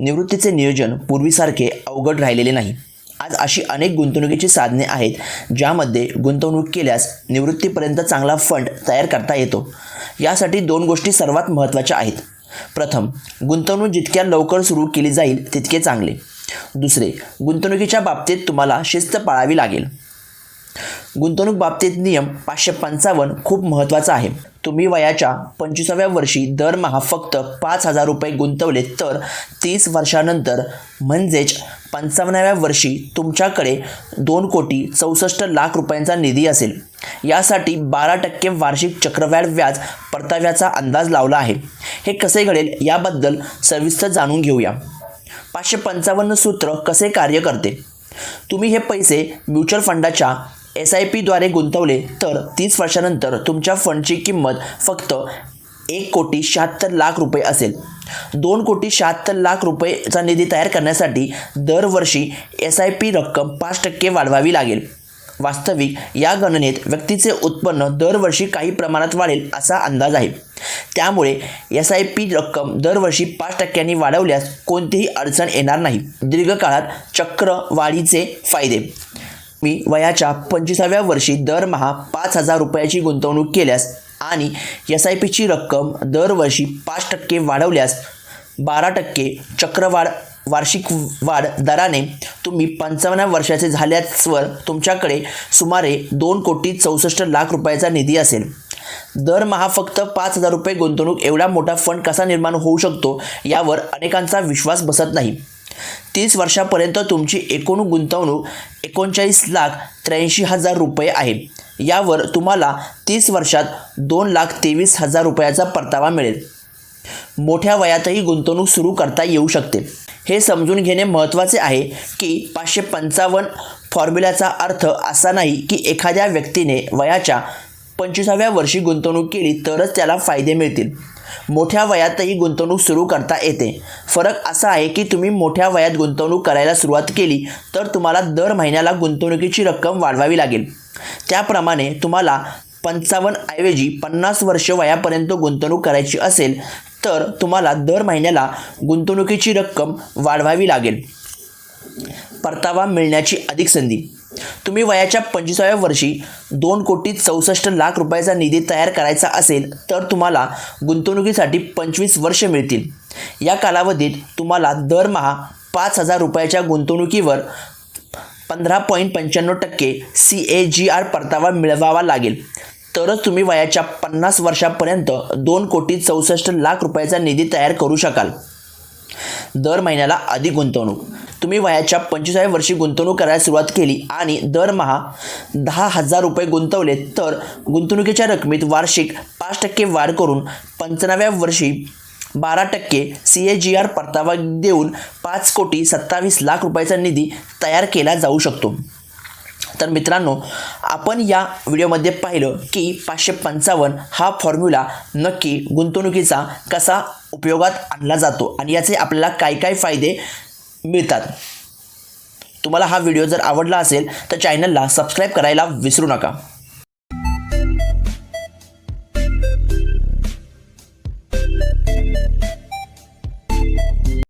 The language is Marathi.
निवृत्तीचे नियोजन पूर्वीसारखे अवघड राहिलेले नाही. आज अशी अनेक गुंतवणुकीची साधने आहेत ज्यामध्ये गुंतवणूक केल्यास निवृत्तीपर्यंत चांगला फंड तयार करता येतो. यासाठी दोन गोष्टी सर्वात महत्त्वाच्या आहेत. प्रथम गुंतवणूक जितक्या लवकर सुरू केली जाईल तितके चांगले. दुसरे गुंतवणुकीच्या बाबतीत तुम्हाला शिस्त पाळावी लागेल. गुंतवणूक बाबतीत नियम पाचशे पंचावन्न खूप महत्त्वाचा आहे. तुम्ही वयाच्या पंचवीसाव्या वर्षी दरमहा फक्त पाच हजार रुपये गुंतवले तर तीस वर्षानंतर म्हणजेच पंचावन्नाव्या वर्षी तुमच्याकडे दोन कोटी चौसष्ट लाख रुपयांचा निधी असेल. यासाठी बारा टक्के वार्षिक चक्रवाढ व्याज परताव्याचा अंदाज लावला आहे. हे कसे घडेल याबद्दल सविस्तर जाणून घेऊया. पाचशे पंचावन्न सूत्र कसे कार्य करते? तुम्ही हे पैसे म्युच्युअल फंडाच्या एस आय पीद्वारे गुंतवले तर तीस वर्षानंतर तुमच्या फंडची किंमत फक्त एक कोटी शहात्तर लाख रुपये असेल. दोन कोटी शहात्तर लाख रुपयेचा निधी तयार करण्यासाठी दरवर्षी एस आय पी रक्कम पाच टक्के वाढवावी लागेल. वास्तविक या गणनेत व्यक्तीचे उत्पन्न दरवर्षी काही प्रमाणात वाढेल असा अंदाज आहे. त्यामुळे एस आय पी रक्कम दरवर्षी पाच टक्क्यांनी वाढवल्यास कोणतीही अडचण येणार नाही. दीर्घकाळात चक्रवाढीचे फायदे. मी वयाच्या पंचवीसाव्या वर्षी दरमहा पाच हजार रुपयाची गुंतवणूक केल्यास आणि एस आय पीची रक्कम दरवर्षी पाच टक्के वाढवल्यास बारा टक्के चक्रवाढ वार्षिक वाढ दराने तुम्ही पंचावन्न वर्षाचे झाल्यासवर तुमच्याकडे सुमारे दोन कोटी चौसष्ट लाख रुपयाचा निधी असेल. दरमहा फक्त पाच हजार रुपये गुंतवणूक एवढा मोठा फंड कसा निर्माण होऊ शकतो यावर अनेकांचा विश्वास बसत नाही. तीस वर्षापर्यंत तुमची एकूण गुंतवणूक एकोणचाळीस लाख त्र्याऐंशी हजार रुपये आहे. यावर तुम्हाला तीस वर्षात दोन लाख तेवीस हजार रुपयाचा परतावा मिळेल. मोठ्या वयातही गुंतवणूक सुरू करता येऊ शकते. हे समजून घेणे महत्त्वाचे आहे की पाचशे पंचावन्न फॉर्म्युलाचा अर्थ असा नाही की एखाद्या व्यक्तीने वयाच्या पंचवीसाव्या वर्षी गुंतवणूक केली तरच त्याला फायदे मिळतील. मोठ्या वयातही गुंतवणूक सुरू करता येते. फरक असा आहे की तुम्ही मोठ्या वयात गुंतवणूक करायला सुरुवात केली तर तुम्हाला दर महिन्याला गुंतवणुकीची रक्कम वाढवावी लागेल. त्याप्रमाणे तुम्हाला पंचावन्न ऐवजी पन्नास वर्ष वयापर्यंत गुंतवणूक करायची असेल तर तुम्हाला दर महिन्याला गुंतवणुकीची रक्कम वाढवावी लागेल. परतावा मिळण्याची अधिक संधी. तुम्ही वयाच्या पंचवीसाव्या वर्षी दोन कोटी चौसष्ट लाख रुपयाचा निधी तयार करायचा असेल तर तुम्हाला गुंतवणुकीसाठी पंचवीस वर्ष मिळतील. या कालावधीत तुम्हाला दरमहा पाच हजार रुपयाच्या गुंतवणुकीवर पंधरा पॉईंट पंच्याण्णव टक्के सी ए जी आर परतावा मिळवावा लागेल. तरच तुम्ही वयाच्या पन्नास वर्षापर्यंत दोन कोटी चौसष्ट लाख रुपयाचा निधी तयार करू शकाल. दर महिन्याला अधिक गुंतवणूक. तुम्ही वयाच्या पंचवीसाव्या वर्षी गुंतवणूक करायला सुरुवात केली आणि दरमहा दहा हजार रुपये गुंतवले तर गुंतवणुकीच्या रकमेत वार्षिक पाच टक्के वाढ करून पंचनाव्या वर्षी बारा टक्के सी ए जी आर परतावा देऊन पाच कोटी सत्तावीस लाख रुपयाचा निधी तयार केला जाऊ शकतो. तर मित्रांनो आपण या व्हिडिओमध्ये पाहिलं की पाचशे पंचावन्न हा फॉर्म्युला नक्की गुंतवणुकीचा कसा उपयोगात आणला जातो आणि याचे आपल्याला काय काय फायदे मिळतात. तुम्हाला हा व्हिडिओ जर आवडला असेल तर चॅनलला सबस्क्राईब करायला विसरू नका.